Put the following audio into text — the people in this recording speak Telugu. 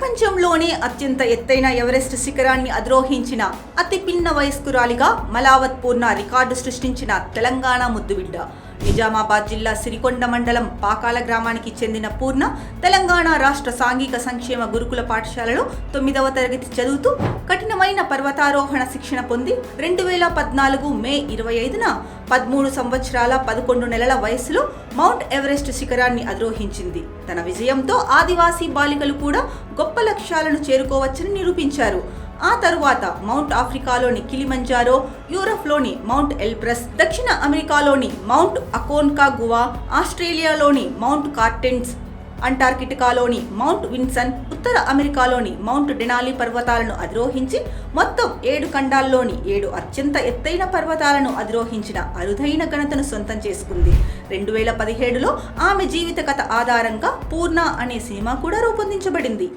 ప్రపంచంలోనే అత్యంత ఎత్తైన ఎవరెస్ట్ శిఖరాన్ని అధిరోహించిన అతి పిన్న వయస్కురాలిగా మలావత్ పూర్ణ రికార్డు సృష్టించిన తెలంగాణ ముద్దుబిడ్డ నిజామాబాద్ జిల్లా సిరికొండ మండలం పాకాల గ్రామానికి చెందిన పూర్ణ తెలంగాణ రాష్ట్ర సాంఘిక సంక్షేమ గురుకుల పాఠశాలలో తొమ్మిదవ తరగతి చదువుతూ కఠినమైన పర్వతారోహణ శిక్షణ పొంది రెండు వేల పద్నాలుగు మే ఇరవై ఐదున పదమూడు సంవత్సరాల పదకొండు నెలల వయసులో మౌంట్ ఎవరెస్ట్ శిఖరాన్ని అధిరోహించింది. తన విజయంతో ఆదివాసీ బాలికలు కూడా గొప్ప లక్ష్యాలను చేరుకోవచ్చని నిరూపించారు. ఆ తరువాత మౌంట్ ఆఫ్రికాలోని కిలిమంజారో యూరప్లోని మౌంట్ ఎల్బ్రస్ దక్షిణ అమెరికాలోని మౌంట్ అకోన్కాగువా ఆస్ట్రేలియాలోని మౌంట్ కార్టెన్స్ అంటార్కిటికాలోని మౌంట్ విన్సన్ ఉత్తర అమెరికాలోని మౌంట్ డెనాలి పర్వతాలను అధిరోహించి మొత్తం ఏడు ఖండాల్లోని ఏడు అత్యంత ఎత్తైన పర్వతాలను అధిరోహించిన అరుదైన ఘనతను సొంతం చేసుకుంది. రెండు వేల పదిహేడులో ఆమె జీవిత కథ ఆధారంగా పూర్ణ అనే సినిమా కూడా రూపొందించబడింది.